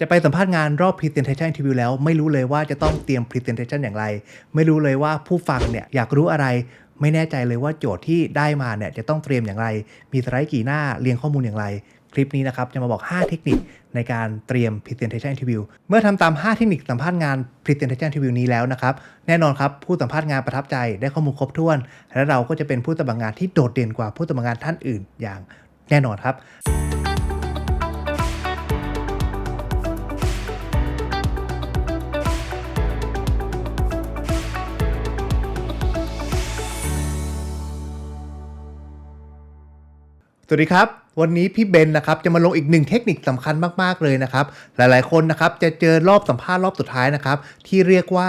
จะไปสัมภาษณ์งานรอบ Presentation Interview แล้ว ไม่รู้เลยว่าจะต้องเตรียม Presentation อย่างไร ไม่รู้เลยว่าผู้ฟังเนี่ยอยากรู้อะไร ไม่แน่ใจเลยว่าโจทย์ที่ได้มาเนี่ยจะต้องเตรียมอย่างไร มีสไลด์กี่หน้าเรียงข้อมูลอย่างไร คลิปนี้นะครับจะมาบอก 5 เทคนิคในการเตรียม Presentation Interview เมื่อทำตาม 5 เทคนิคสัมภาษณ์งาน Presentation Interview นี้แล้วนะครับแน่นอนครับผู้สัมภาษณ์งานประทับใจได้ข้อมูลครบถ้วน และเราก็จะเป็นผู้สมัครงานที่โดดเด่นกว่าผู้สมัครงานท่านอื่นอย่างแน่นอนครับ สวัสดีครับ วันนี้พี่เบนนะครับจะมาลงอีกหนึ่งเทคนิคสำคัญมากๆเลยนะครับ หลายๆคนนะครับจะเจอรอบสัมภาษณ์รอบสุดท้ายนะครับ ที่เรียกว่า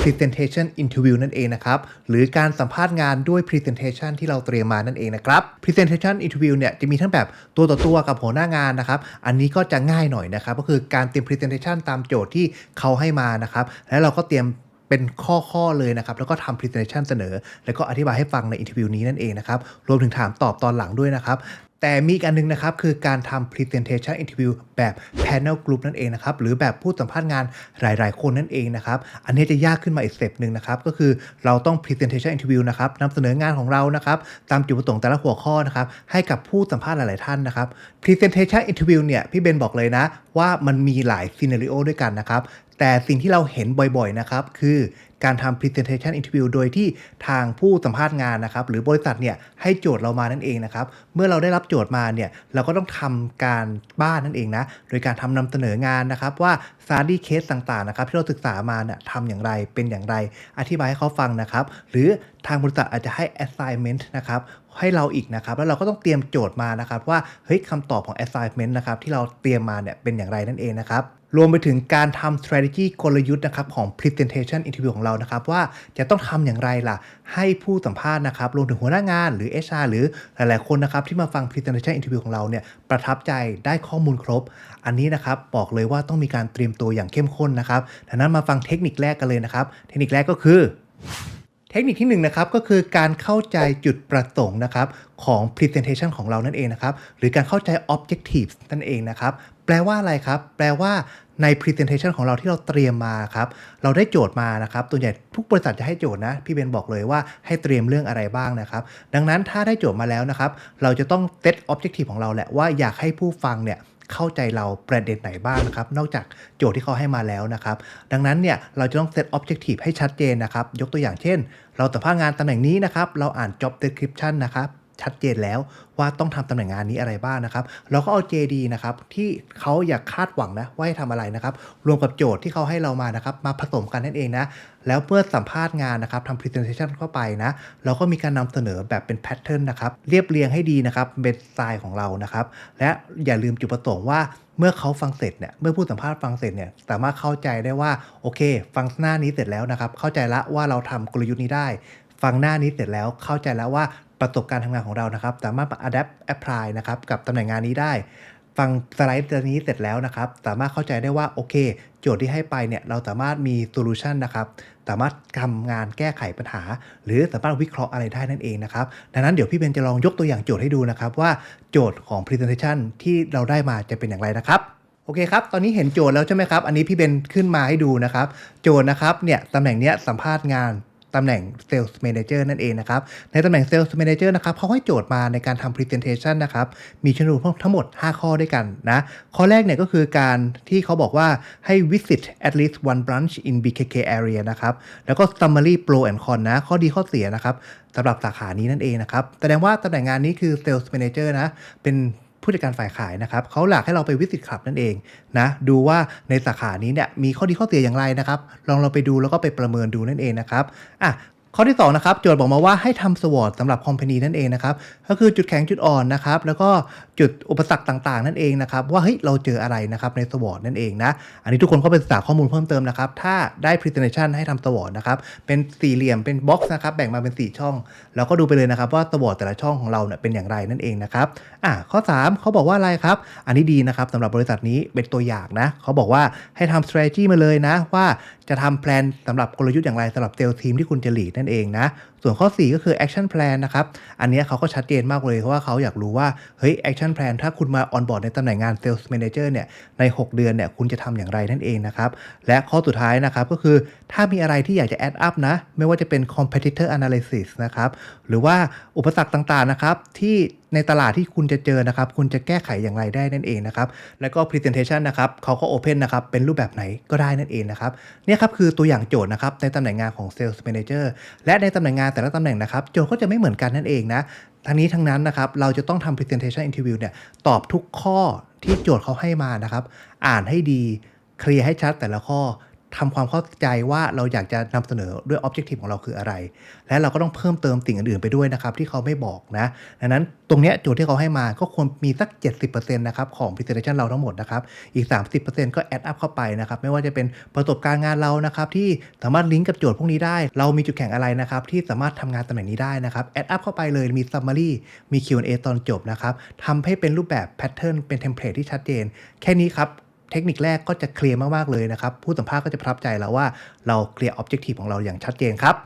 presentation interview นั่นเองนะครับ หรือการสัมภาษณ์งานด้วย presentation ที่เราเตรียมมานั่นเองนะครับ presentation interview เนี่ยจะมีทั้งแบบตัวต่อตัวกับหัวหน้างานนะครับ อันนี้ก็จะง่ายหน่อยนะครับ ก็คือการเตรียม presentation ตามโจทย์ที่เขาให้มานะครับ แล้วเราก็เตรียม เป็นข้อๆเลยนะครับ แล้วก็ทำ presentation เสนอ แล้วก็อธิบายให้ฟังในอินเทอร์วิวนี้นั่นเองนะครับ รวมถึงถามตอบตอนหลังด้วยนะครับแต่มีอีกอันหนึงนะครับ คือการทำ presentation interview แบบ panel group นั่นเองนะครับ หรือแบบผู้สัมภาษณ์งานหลาย ๆ คนนั่นเองนะครับ อันนี้จะยากขึ้นมาอีกสเต็ปหนึ่งนะครับ ก็คือเราต้อง presentation interview นะครับนำเสนองานของเรานะครับ ตามจุดประสงค์แต่ละหัวข้อนะครับ ให้กับผู้สัมภาษณ์หลาย ๆ ท่านนะครับ presentation interview เนี่ย พี่เบนบอกเลยนะ ว่ามันมีหลาย scenario ด้วยกันนะครับ แต่สิ่งที่เราเห็นบ่อยๆนะครับคือการทำ presentation interview โดยที่ทางผู้สัมภาษณ์งานนะครับ หรือบริษัทเนี่ยให้โจทย์เรามานั่นเองนะครับ เมื่อเราได้รับโจทย์มาเนี่ยเราก็ต้องทำการบ้านนั่นเองนะ โดยการทำนำเสนองานนะครับว่า study case ต่างๆนะครับที่เราศึกษามาเนี่ยทำอย่างไรเป็นอย่างไร อธิบายให้เขาฟังนะครับ หรือทางบริษัทอาจจะให้ assignment นะครับให้เราอีกนะครับ แล้วเราก็ต้องเตรียมโจทย์มานะครับ ว่าเฮ้ยคำตอบของ assignment นะครับที่เราเตรียมมาเนี่ยเป็นอย่างไรนั่นเองนะครับรวมไปถึงการทำ strategy กลยุทธ์นะครับของ presentation interview ของเรานะครับ ว่าจะต้องทำอย่างไรล่ะ ให้ผู้สัมภาษณ์นะครับรวมถึงหัวหน้างานหรือ HR หรือหลายๆคนนะครับที่มาฟัง presentation interview ของเราเนี่ยประทับใจได้ข้อมูลครบ อันนี้นะครับบอกเลยว่าต้องมีการเตรียมตัวอย่างเข้มข้นนะครับดังนั้นมาฟังเทคนิคแรกกันเลยนะครับ เทคนิคแรกก็คือ เทคนิคที่1นงนะครับก็คือการเข้าใจจุดประสงค์นะครับของ presentation ของเรานั่นเองนะครับ หรือการเข้าใจ objectives นั่นเองนะครับ แปลว่าอะไรครับ แปลว่าใน presentation ของเราที่เราเตรียมมาครับเราได้โจทย์มานะครับตัวใหญ่ทุกบริษัทจะให้โจทย์นะ พี่เบนบอกเลยว่าให้เตรียมเรื่องอะไรบ้างนะครับ ดังนั้นถ้าได้โจทย์มาแล้วนะครับ เราจะต้อง set objective ของเราแหละว่าอยากให้ผู้ฟังเนี่ย เข้าใจเราประเด็นไหนบ้างนะครับ นอกจากโจทย์ที่เขาให้มาแล้วนะครับ ดังนั้นเนี่ยเราจะต้องเซตออบเจกตีฟให้ชัดเจนนะครับ ยกตัวอย่างเช่น เราสัมภาษณ์งานตำแหน่งนี้นะครับ เราอ่าน job description นะครับ ชัดเจนแล้วว่าต้องทำตำแหน่งงานนี้อะไรบ้างนะครับ เราก็เอา JD นะครับที่เขาอยากคาดหวังนะว่าให้ทำอะไรนะครับ รวมกับโจทย์ที่เขาให้เรามานะครับ มาผสมกันนั่นเองนะ แล้วเมื่อสัมภาษณ์งานนะครับทำ presentation เข้าไปนะ เราก็มีการนำเสนอแบบเป็น pattern นะครับ เรียบเรียงให้ดีนะครับ เป็นสไตล์ของเรานะครับ และอย่าลืมจุดประสงค์ว่าเมื่อเขาฟังเสร็จเนี่ย เมื่อผู้สัมภาษณ์ฟังเสร็จเนี่ย สามารถเข้าใจได้ว่า โอเค ฟังหน้านี้เสร็จแล้วนะครับ เข้าใจละว่าเราทำกลยุทธ์นี้ได้ ฟังหน้านี้เสร็จแล้ว เข้าใจแล้วว่า ประสบการณ์ทำงานของเรานะครับ สามารถมา adapt apply นะครับกับตำแหน่งงานนี้ได้ ฟังสไลด์ตัวนี้เสร็จแล้วนะครับ สามารถเข้าใจได้ว่าโอเค โจทย์ที่ให้ไปเนี่ยเราสามารถมีโซลูชันนะครับสามารถทำงานแก้ไขปัญหา หรือสามารถวิเคราะห์อะไรได้นั่นเองนะครับดังนั้นเดี๋ยวพี่เบนจะลองยกตัวอย่างโจทย์ให้ดูนะครับว่าโจทย์ของ presentation ที่เราได้มาจะเป็นอย่างไรนะครับโอเคครับ ตอนนี้เห็นโจทย์แล้วใช่ไหมครับ อันนี้พี่เบนขึ้นมาให้ดูนะครับ โจทย์นะครับ เนี่ย ตำแหน่งเนี้ยสัมภาษณ์งาน ตำแหน่ง Sales Manager นั่นเองนะครับ ในตำแหน่ง Sales Manager นะครับเขาให้โจทย์มาในการทำ Presentation นะครับ มีชนวนทั้งหมด 5 ข้อด้วยกันนะ ข้อแรกเนี่ยก็คือการที่เขาบอกว่าให้ visit at least one branch in BKK area นะครับ แล้วก็ summary pro and con นะ ข้อดีข้อเสียนะครับสำหรับสาขานี้นั่นเองนะครับ แสดงว่าตำแหน่งงานนี้คือ Sales Manager นะ เป็น ผู้จัดการฝ่ายขายนะครับเขาอยากให้เราไปวิสิตคลับนั่นเองนะดูว่าในสาขานี้เนี่ยมีข้อดีข้อเสียอย่างไรนะครับ ลองเราไปดูแล้วก็ไปประเมินดูนั่นเองนะครับอะ ข้อที่2นะครับโจทย์บอกมาว่าให้ทำสวอตสำหรับคอมพานีนั่นเองนะครับก็คือจุดแข็งจุดอ่อนนะครับแล้วก็จุดอุปสรรคต่างๆ นั่นเองนะครับว่าเฮ้ยเราเจออะไรนะครับในสวอตนั่นเองนะอันนี้ทุกคนก็ไปศึกษาข้อมูลเพิ่มเติมนะครับถ้าได้ presentation ให้ทำสวอตนะครับเป็นสี่เหลี่ยมเป็นบ็อกซ์นะครับแบ่งมาเป็น 4 ช่องแล้วก็ดูไปเลยนะครับว่าสวอตแต่ละช่องของเราเนี่ยเป็นอย่างไรนั่นเองนะครับอะข้อ 3เขาบอกว่าอะไรครับอันนี้ดีนะครับสำหรับบริษัทนี้เป็นตัวอย่างนะเขาบอกว่าให้ทำ strategy มาเลยนะว่า จะทำแพลนสำหรับกลยุทธ์อย่างไรสำหรับเซลล์ทีมที่คุณจะหลีดนั่นเองนะส่วนข้อ 4 ก็คือ action plan นะครับ อันนี้เขาก็ชัดเจนมากเลยเพราะว่าเขาอยากรู้ว่า เฮ้ย action plan ถ้าคุณมา on board ในตำแหน่งงาน sales manager เนี่ย ใน 6 เดือนเนี่ย คุณจะทำอย่างไรนั่นเองนะครับ และข้อสุดท้ายนะครับ ก็คือถ้ามีอะไรที่อยากจะ add up นะ ไม่ว่าจะเป็น competitor analysis นะครับ หรือว่าอุปสรรคต่างๆ นะครับ ที่ในตลาดที่คุณจะเจอนะครับ คุณจะแก้ไขอย่างไรได้นั่นเองนะครับ แล้วก็ presentation นะครับเขาก็ open นะครับ เป็นรูปแบบไหนก็ได้นั่นเองนะครับ เนี่ยครับคือตัวอย่างโจทย์นะครับในตำแหน่งงานของ sales manager และในตำแหน่งงานแต่ละตำแหน่งนะครับโจทย์ก็จะไม่เหมือนกันนั่นเองนะทั้งนี้ทั้งนั้นนะครับเราจะต้องทำ presentation interview เนี่ยตอบทุกข้อที่โจทย์เขาให้มานะครับ อ่านให้ดีเคลียร์ให้ชัดแต่ละข้อ ทำความเข้าใจว่าเราอยากจะนำเสนอด้วย objective ของเราคืออะไร และเราก็ต้องเพิ่มเติมสิ่งอื่นๆไปด้วยนะครับ ที่เขาไม่บอกนะ ดังนั้นตรงเนี้ยโจทย์ที่เขาให้มาก็ควรมีสัก 70%นะครับของ presentation เราทั้งหมดนะครับ อีก 30%ก็ add up เข้าไปนะครับ ไม่ว่าจะเป็นประสบการณ์งานเรานะครับที่สามารถลิงก์กับโจทย์พวกนี้ได้ เรามีจุดแข็งอะไรนะครับที่สามารถทำงานตำแหน่งนี้ได้นะครับ add up เข้าไปเลยมี summary มี Q&A ตอนจบนะครับทำให้เป็นรูปแบบ pattern เป็นเทมเพลตที่ชัดเจน แค่นี้ครับ เทคนิคแรกก็จะเคลียร์มากๆเลยนะครับ ผู้สัมภาษณ์ก็จะประทับใจแล้วว่าเราเคลียร์ออบเจกตีฟของเราอย่างชัดเจนครับ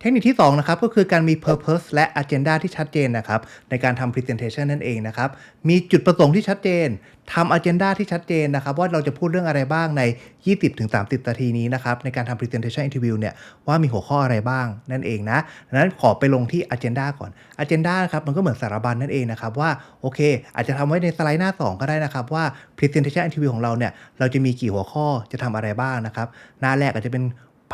เทคนิคที่2นะครับก็คือการมี purpose และ agenda ที่ชัดเจนนะครับในการทำ presentation นั่นเองนะครับมีจุดประสงค์ที่ชัดเจนทำ agenda ที่ชัดเจนนะครับว่าเราจะพูดเรื่องอะไรบ้างใน 20-30 นาทีนี้นะครับในการทำ presentation interview เนี่ยว่ามีหัวข้ออะไรบ้างนั่นเองนะดังนั้นขอไปลงที่ agenda ก่อน agenda นะครับมันก็เหมือนสารบัญนั่นเองนะครับว่าโอเค อาจจะทำไว้ในสไลด์หน้า 2 ก็ได้นะครับว่า presentation interview ของเราเนี่ยเราจะมีกี่หัวข้อจะทำอะไรบ้างนะครับหน้าแรกอาจจะเป็น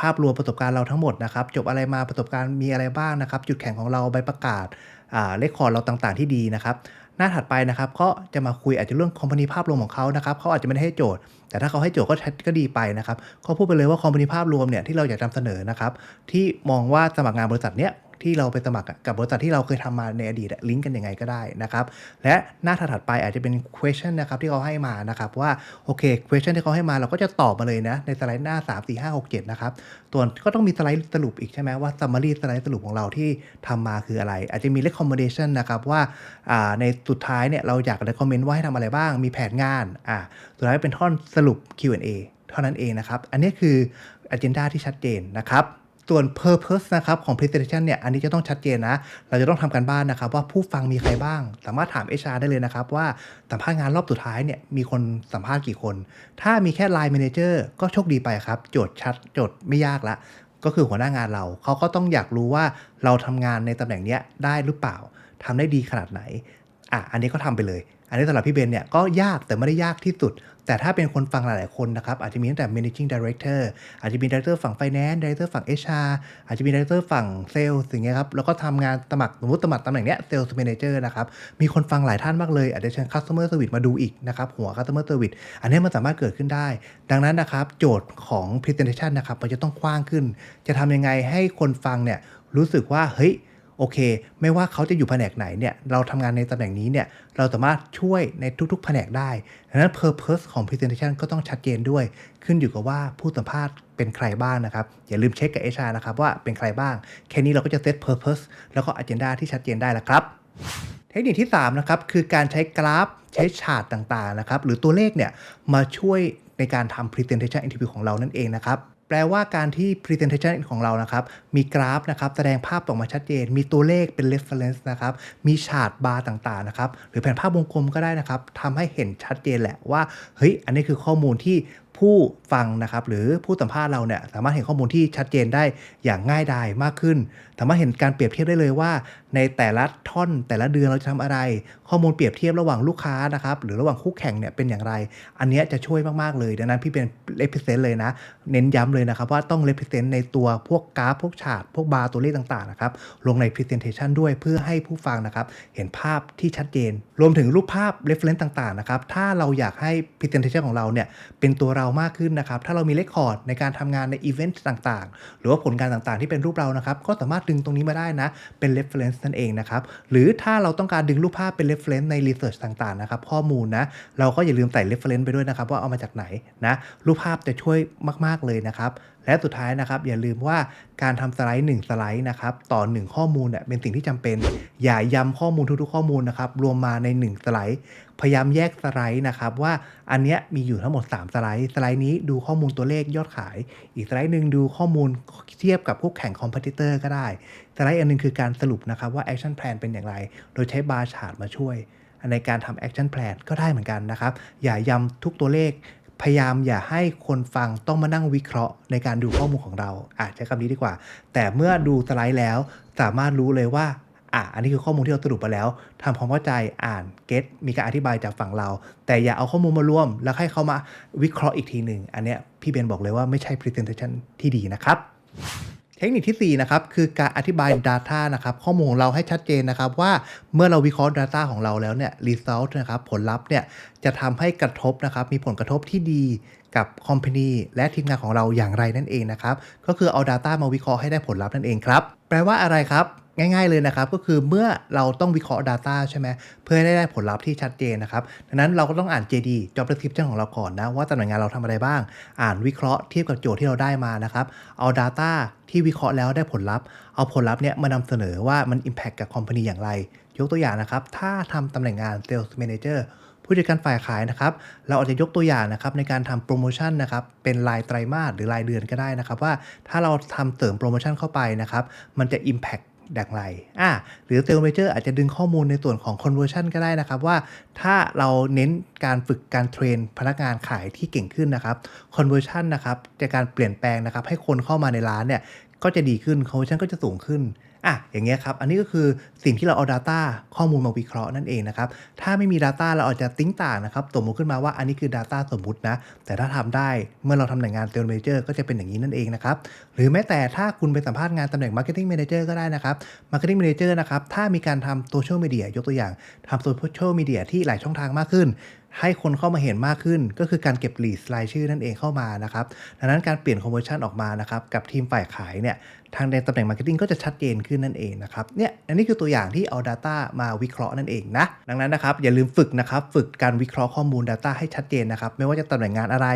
ภาพรวมประสบการณ์เราทั้งหมดนะครับ จบอะไรมาประสบการณ์มีอะไรบ้างนะครับ จุดแข็งของเราใบประกาศอ่าเลคคอร์ดเราต่างๆ ที่ดีนะครับหน้าถัดไปนะครับก็จะมาคุยอาจจะเรื่องคอมพานีภาพรวมของเขานะครับเขาอาจจะไม่ได้ให้โจทย์ แต่ถ้าเขาให้โจทย์ก็ชัดก็ดีไปนะครับเขาพูดไปเลยว่าคอมพานีภาพรวมเนี่ยที่เราอยากนำเสนอนะครับที่มองว่าสมัครงานบริษัทเนี้ยที่เราไปสมัครกับบริษัทที่เราเคยทำมาในอดีตลิงก์กันยังไงก็ได้นะครับและหน้าถัดไปอาจจะเป็น question นะครับที่เขาให้มานะครับว่าโอเค question ที่เขาให้มาเราก็จะตอบมาเลยนะในสไลด์หน้า 3 4 5 6 7นะครับตัวนก็ต้องมีสไลด์สรุปอีกใช่ไหมว่า summary สไลด์สรุปของเราที่ทำมาคืออะไร อาจจะมี recommendation นะครับว่าอ่าในสุดท้ายเนี่ยเราอยาก recommend ว่าให้ทำอะไรบ้างมีแผนงานอ่าสุดท้ายเป็นท่อนสรุป Q&A เท่านั้นเองนะครับ อันนี้คือ agenda ที่ชัดเจนนะครับ ส่วน purpose นะครับของ presentation เนี่ยอันนี้จะต้องชัดเจนนะ เราจะต้องทำการบ้านนะครับ ว่าผู้ฟังมีใครบ้าง สามารถถาม HR ได้เลยนะครับว่าสัมภาษณ์งานรอบสุดท้ายเนี่ยมีคนสัมภาษณ์กี่คน ถ้ามีแค่ line manager ก็โชคดีไปครับ โจทย์ชัดโจทย์ไม่ยากละก็คือหัวหน้างานเรา เขาก็ต้องอยากรู้ว่าเราทำงานในตำแหน่งเนี้ยได้หรือเปล่าทำได้ดีขนาดไหน อะอันนี้ก็ทำไปเลย อันนี้สำหรับพี่เบนเนี่ยก็ยากแต่ไม่ได้ยากที่สุด แต่ถ้าเป็นคนฟังหลาย ๆ คนนะครับ อาจจะมีตั้งแต่ managing director อาจจะมี director ฝั่ง finance director ฝั่ง HR อาจจะมี director ฝั่ง sales อย่างเงี้ยครับ แล้วก็ทำงานสมัครสมมติสมัครตำแหน่งเนี้ย sales manager นะครับ มีคนฟังหลายท่านมากเลย อาจจะเชิญ customer service มาดูอีกนะครับ หัว customer service อันนี้มันสามารถเกิดขึ้นได้ ดังนั้นนะครับ โจทย์ของ presentation นะครับมันจะต้องกว้างขึ้น จะทำยังไงให้คนฟังเนี่ยรู้สึกว่าเฮ้ย โอเค ไม่ว่าเขาจะอยู่แผนกไหนเนี่ยเราทำงานในตำแหน่งนี้เนี่ยเราสามารถช่วยในทุกๆ แผนกได้ดังนั้น purpose ของ presentation ก็ต้องชัดเจนด้วย ขึ้นอยู่กับว่าผู้สัมภาษณ์เป็นใครบ้างนะครับ อย่าลืมเช็คกับ HR นะครับว่าเป็นใครบ้าง แค่นี้เราก็จะ set purpose แล้วก็ agenda ที่ชัดเจนได้แล้วครับเทคนิคที่3นะครับคือการใช้กราฟใช้ชาร์ตต่างๆนะครับหรือตัวเลขเนี่ยมาช่วยในการทำ presentation interview ของเรานั่นเองนะครับ แปลว่าการที่ presentation ของเรานะครับ มีกราฟนะครับ แสดงภาพออกมาชัดเจน มีตัวเลขเป็น reference นะครับ มีชาร์ตบาร์ต่างๆนะครับ หรือแผนภาพวงกลมก็ได้นะครับทำให้เห็นชัดเจนแหละว่า เฮ้ย อันนี้คือข้อมูลที่ผู้ฟังนะครับ หรือผู้สัมภาษณ์เราเนี่ย สามารถเห็นข้อมูลที่ชัดเจนได้อย่างง่ายดายมากขึ้นสามารถเห็นการเปรียบเทียบได้เลยว่า ในแต่ละท่อนแต่ละเดือนเราจะทำอะไร ข้อมูลเปรียบเทียบระหว่างลูกค้านะครับหรือระหว่างคู่แข่งเนี่ยเป็นอย่างไร อันนี้จะช่วยมากๆเลย ดังนั้นพี่เป็น represent เลยนะ เน้นย้ำเลยนะครับว่าต้อง represent ในตัวพวกกราฟ พวกฉากพวกบาร์ตัวเลขต่างๆนะครับลงใน presentation ด้วยเพื่อให้ผู้ฟังนะครับเห็นภาพที่ชัดเจน รวมถึงรูปภาพ reference ต่างๆนะครับถ้าเราอยากให้ presentation ของเราเนี่ยเป็นตัวเรามากขึ้นนะครับถ้าเรามี record ในการทำงานใน event ต่างๆ หรือว่าผลงานต่างๆ ที่เป็นรูปเรานะครับก็สามารถดึงตรงนี้มาได้นะ เป็น reference นั่นเองนะครับ หรือถ้าเราต้องการดึงรูปภาพเป็น reference ใน research ต่างๆนะครับ ข้อมูลนะ เราก็อย่าลืมใส่ reference ไปด้วยนะครับ ว่าเอามาจากไหนนะ รูปภาพจะช่วยมาก ๆ เลยนะครับ และสุดท้ายนะครับ อย่าลืมว่าการทำสไลด์ 1 สไลด์นะครับ ต่อ 1 ข้อมูลเนี่ยเป็นสิ่งที่จำเป็น อย่ายำข้อมูลทุกๆข้อมูลนะครับ รวมมาใน 1 สไลด์ พยายามแยกสไลด์นะครับว่าอันเนี้ยมีอยู่ทั้งหมด 3 สไลด์สไลด์นี้ดูข้อมูลตัวเลขยอดขาย อีกสไลด์หนึ่งดูข้อมูลเทียบกับคู่แข่งคอมเพติเตอร์ก็ได้สไลด์อันหนึงคือการสรุปนะครับว่า Action Plan เป็นอย่างไร โดยใช้บาร์ชาร์ตมาช่วย ในการทำ Action Plan ก็ได้เหมือนกันนะครับอย่าย้ำทุกตัวเลขพยายามอย่าให้คนฟังต้องมานั่งวิเคราะห์ในการดูข้อมูลของเราอาจจะใช้คำนี้ดีกว่า แต่เมื่อดูสไลด์แล้ว สามารถรู้เลยว่า อะอันนี้คือข้อมูลที่เราสรุปมาแล้วทำความเข้าใจอ่านเก็ตมีการอธิบายจากฝั่งเรา แต่อย่าเอาข้อมูลมารวม แล้วให้เขามาวิเคราะห์อีกทีหนึ่งอันเนี้ยพี่เบนบอกเลยว่าไม่ใช่ presentation ที่ดีนะครับเทคนิคที่4นะครับคือการอธิบาย Data นะครับข้อมูลของเราให้ชัดเจนนะครับว่าเมื่อเราวิเคราะห์ Data ของเราแล้วเนี่ย Result นะครับผลลัพธ์เนี่ยจะทำให้กระทบนะครับมีผลกระทบที่ดีกับ Company และทีมงานของเราอย่างไรนั่นเองนะครับก็คือเอา Data มาวิเคราะห์ให้ได้ผลลัพธ์นั่นเองครับแปลว่าอะไรครับ ง่ายๆเลยนะครับ ก็คือเมื่อเราต้องวิเคราะห์ Data ใช่ไหมเพื่อให้ได้ผลลัพธ์ที่ชัดเจนนะครับดังนั้นเราก็ต้องอ่าน JD Job Description ของเราก่อนนะ ว่าตำแหน่งงานเราทำอะไรบ้าง อ่านวิเคราะห์เทียบกับโจทย์ที่เราได้มานะครับเอา Data ที่วิเคราะห์แล้วได้ผลลัพธ์เอาผลลัพธ์เนี่ยมานำเสนอว่ามัน Impact กับ Company อย่างไร ยกตัวอย่างนะครับ ถ้าทำตำแหน่งงาน Sales Manager ผู้จัดการฝ่ายขายนะครับ เราอาจจะยกตัวอย่างนะครับในการทำโปรโมชั่นนะครับ เป็นรายไตรมาสหรือรายเดือนก็ได้นะครับ ว่าถ้าเราทำเสริมโปรโมชั่นเข้าไปนะครับ มันจะ Impact อย่างไรอ่าหรือเซล l เมเจอร์อาจจะดึงข้อมูลในส่วนของ conversion ก็ได้นะครับว่า ถ้าเราเน้นการฝึกการเทรนพนักงานขายที่เก่งขึ้นนะครับ conversion นะครับจะการเปลี่ยนแปลงนะครับให้คนเข้ามาในร้านเนี่ย ก็จะดีขึ้น conversion ก็จะสูงขึ้นอะอย่างเงี้ยครับอันนี้ก็คือสิ่งที่เราเอา Data ข้อมูลมาวิเคราะห์นั่นเองนะครับถ้าไม่มี Data เราอาจจะติ้งต่างนะครับสมมติขึ้นมาว่าอันนี้คือ Data สมมุตินะแต่ถ้าทำได้เมื่อเราทำหน่งงาน Sales Manager ก็จะเป็นอย่างนี้นั่นเองนะครับหรือแม้แต่ถ้าคุณไปสัมภาษณ์งานตำแหน่ง Marketing Manager ก็ได้นะครับ Marketing Manager นะครับถ้ามีการทำ Social Media ยยกตัวอย่างทำ Social Media ที่หลายช่องทางมากขึ้น ให้คนเข้ามาเห็นมากขึ้น ก็คือการเก็บ lead รายชื่อนั่นเองเข้ามานะครับดังนั้นการเปลี่ยน conversion ออกมานะครับกับทีมฝ่ายขายเนี่ยทางในตำแหน่ง Marketing ก็จะชัดเจนขึ้นนั่นเองนะครับเนี่ยอันนี้คือตัวอย่างที่เอา Data มาวิเคราะห์นั่นเองนะดังนั้นนะครับอย่าลืมฝึกนะครับฝึกการวิเคราะห์ข้อมูล Data ให้ชัดเจนนะครับไม่ว่าจะตำแหน่งงานอะไร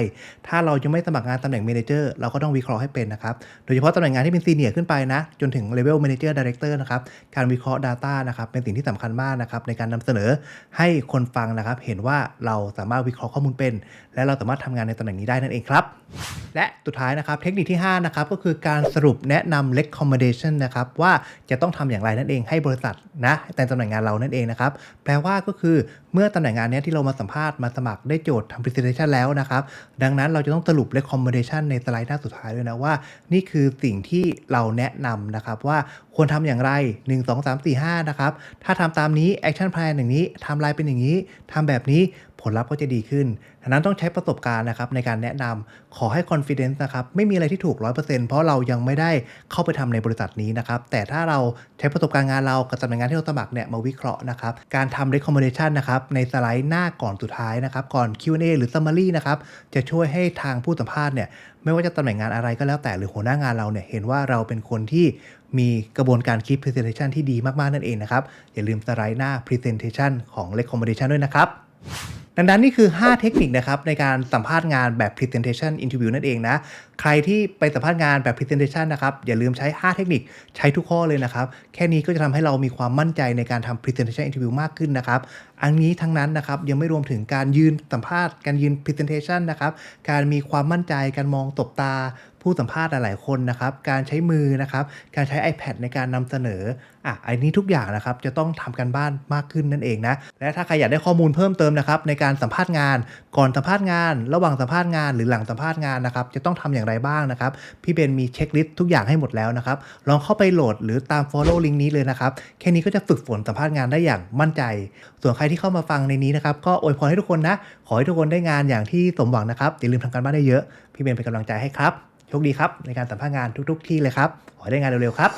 ถ้าเรายังไม่สมัครงานตำแหน่ง Manager เราก็ต้องวิเคราะห์ให้เป็นนะครับโดยเฉพาะตำแหน่งงานที่เป็น Senior ขึ้นไปนะจนถึง Level Manager Director นะครับการวิเคราะห์ Data นะครับเป็นสิ่งที่สำคัญมากนะครับในการนำเสนอให้คนฟังนะครับเห็นว่าเเราสามารถวิเคราะห์ข้อมูลเป็น และเราสามารถทำงานในตำแหน่งนี้ได้นั่นเองครับ และสุดท้ายนะครับเทคนิคที่ 5 นะครับ ก็คือการสรุปแนะนำ recommendation นะครับ ว่าจะต้องทำอย่างไรนั่นเองให้บริษัทนะแต่ตำแหน่งงานเรานั่นเองนะครับ แปลว่าก็คือเมื่อตำแหน่งงานนี้ที่เรามาสัมภาษณ์มาสมัครได้โจทย์ทำ presentation แล้วนะครับ ดังนั้นเราจะต้องสรุป recommendation ในสไลด์หน้าสุดท้ายด้วยนะว่า นี่คือสิ่งที่เราแนะนำนะครับว่าควรทำอย่างไร 1 2 3 4 5 นะครับ ถ้าทำตามนี้ action plan อย่างนี้ทำลายเป็นอย่างนี้ทำแบบนี้ ผลลัพธ์ก็จะดีขึ้นดังนั้นต้องใช้ประสบการณ์นะครับในการแนะนำขอให้ confidence นะครับไม่มีอะไรที่ถูก 100%เพราะเรายังไม่ได้เข้าไปทำในบริษัทนี้นะครับ แต่ถ้าเราใช้ประสบการณ์งานเรากับตำแหน่งงานที่เราสมัครเนี่ยมาวิเคราะห์นะครับ การทำ recommendation นะครับในสไลด์หน้าก่อนสุดท้ายนะครับ ก่อน Q&A หรือ summary นะครับจะช่วยให้ทางผู้สัมภาษณ์เนี่ยไม่ว่าจะตำแหน่งงานอะไรก็แล้วแต่หรือหัวหน้างานเราเนี่ยเห็นว่าเราเป็นคนที่มีกระบวนการคิด presentation ที่ดีมาก ๆ นั่นเองนะครับ อย่าลืมสไลด์หน้า presentation ของ recommendation ด้วยนะครับ ดังนั้นนี่คือ 5 เทคนิคนะครับในการสัมภาษณ์งานแบบ presentation interview นั่นเองนะ ใครที่ไปสัมภาษณ์งานแบบ presentation นะครับ อย่าลืมใช้ 5 เทคนิคใช้ทุกข้อเลยนะครับ แค่นี้ก็จะทำให้เรามีความมั่นใจในการทำ presentation interview มากขึ้นนะครับ อันนี้ทั้งนั้นนะครับยังไม่รวมถึงการยืนสัมภาษณ์ การยืน presentation นะครับ การมีความมั่นใจ การมองตบตา ผู้สัมภาษณ์หลายๆคนนะครับ การใช้มือนะครับ การใช้ iPad ในการนำเสนออะอันนี้ทุกอย่างนะครับจะต้องทำกันบ้านมากขึ้นนั่นเองนะ และถ้าใครอยากได้ข้อมูลเพิ่มเติมนะครับในการสัมภาษณ์งาน ก่อนสัมภาษณ์งาน ระหว่างสัมภาษณ์งานหรือหลังสัมภาษณ์งานนะครับจะต้องทำอย่างไรบ้างนะครับ พี่เบนมีเช็คลิสต์ทุกอย่างให้หมดแล้วนะครับ ลองเข้าไปโหลดหรือตาม follow ลิงก์นี้เลยนะครับ แค่นี้ก็จะฝึกฝนสัมภาษณ์งานได้อย่างมั่นใจ ส่วนใครที่เข้ามาฟังในนี้นะครับก็อวยพรให้ทุกคนนะ ขอให้ทุกคนได้งานอย่างที่สมหวังนะครับอย่าลืมทำการบ้านได้เยอะ พี่เบนเป็นกำลังใจให้ครับ โชคดีครับในการสัมภาษณ์งานทุก ๆ ที่เลยครับ ขอได้งานเร็วๆครับ